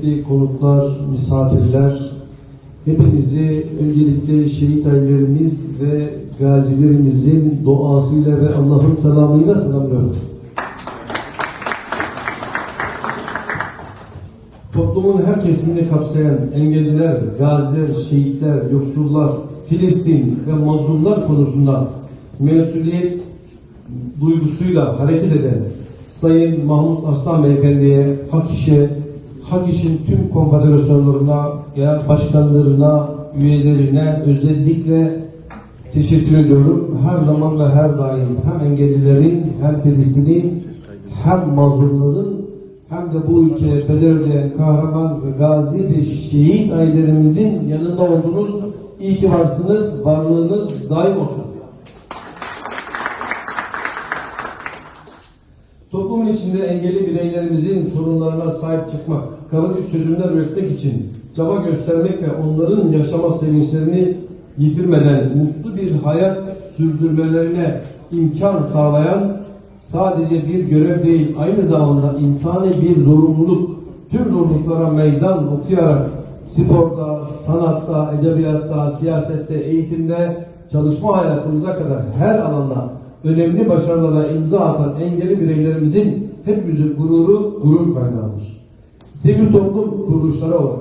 kıymetli konuklar, misafirler, hepinizi öncelikle şehit ailelerimiz ve gazilerimizin duasıyla ve Allah'ın selamıyla selamlıyorum. Toplumun her kesimini kapsayan engelliler, gaziler, şehitler, yoksullar, Filistin ve mazlumlar konusunda mesuliyet duygusuyla hareket eden Sayın Mahmut Arslan Beyefendi'ye, Hak İş'e, Hak İş'in tüm konfederasyonlarına, genel başkanlarına, üyelerine özellikle teşekkür ediyorum. Her zaman ve her daim hem engellilerin, hem Filistin'in, hem mazlumların hem de bu ülkeye bedel ödeyen kahraman ve gazi ve şehit ailelerimizin yanında oldunuz. İyi ki varsınız, varlığınız daim olsun. Toplumun içinde engelli bireylerimizin sorunlarına sahip çıkmak, kalıcı çözümler üretmek için çaba göstermek ve onların yaşama sevinçlerini yitirmeden mutlu bir hayat sürdürmelerine imkan sağlayan sadece bir görev değil, aynı zamanda insani bir zorunluluk. Tüm zorluklara meydan okuyarak sporda, sanatta, edebiyatta, siyasette, eğitimde, çalışma hayatımıza kadar her alanda önemli başarılara imza atan engelli bireylerimizin hepimizin gururu, gurur kaynağıdır. Sivil toplum kuruluşları olarak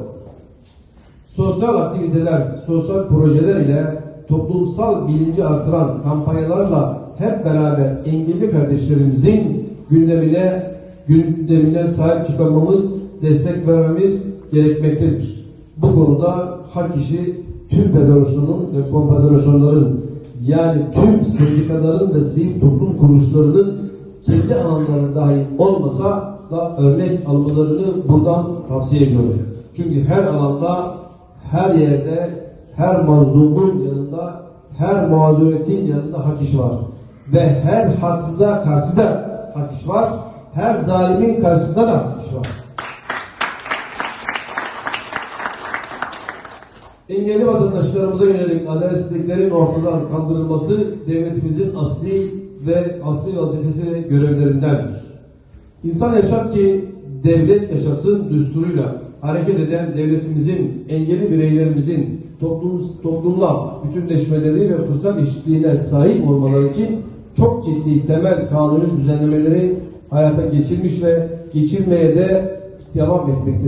sosyal aktiviteler, sosyal projeler ile toplumsal bilinci artıran kampanyalarla hep beraber engelli kardeşlerimizin gündemine gündemine sahip çıkmamız, destek vermemiz gerekmektedir. Bu konuda hak işi tüm federasyonun ve konfederasyonların yani tüm sendikaların ve sivil toplum kuruluşlarının kendi alanları dahil olmasa da örnek almalarını buradan tavsiye ediyorum. Çünkü her alanda, her yerde, her mazlumun yanında, her mağduriyetin yanında hak iş var. Ve her haksıza karşı da hak iş var. Her zalimin karşısında da hak iş var. Engelli vatandaşlarımıza yönelik adaletsizliklerin ortadan kaldırılması devletimizin asli ve asli vazifesi ve görevlerindendir. İnsan yaşar ki devlet yaşasın düsturuyla hareket eden devletimizin, engelli bireylerimizin toplum, toplumla bütünleşmeleri ve fırsat eşitliğine sahip olmaları için çok ciddi temel kanuni düzenlemeleri hayata geçirmiş ve geçirmeye de devam etmektedir.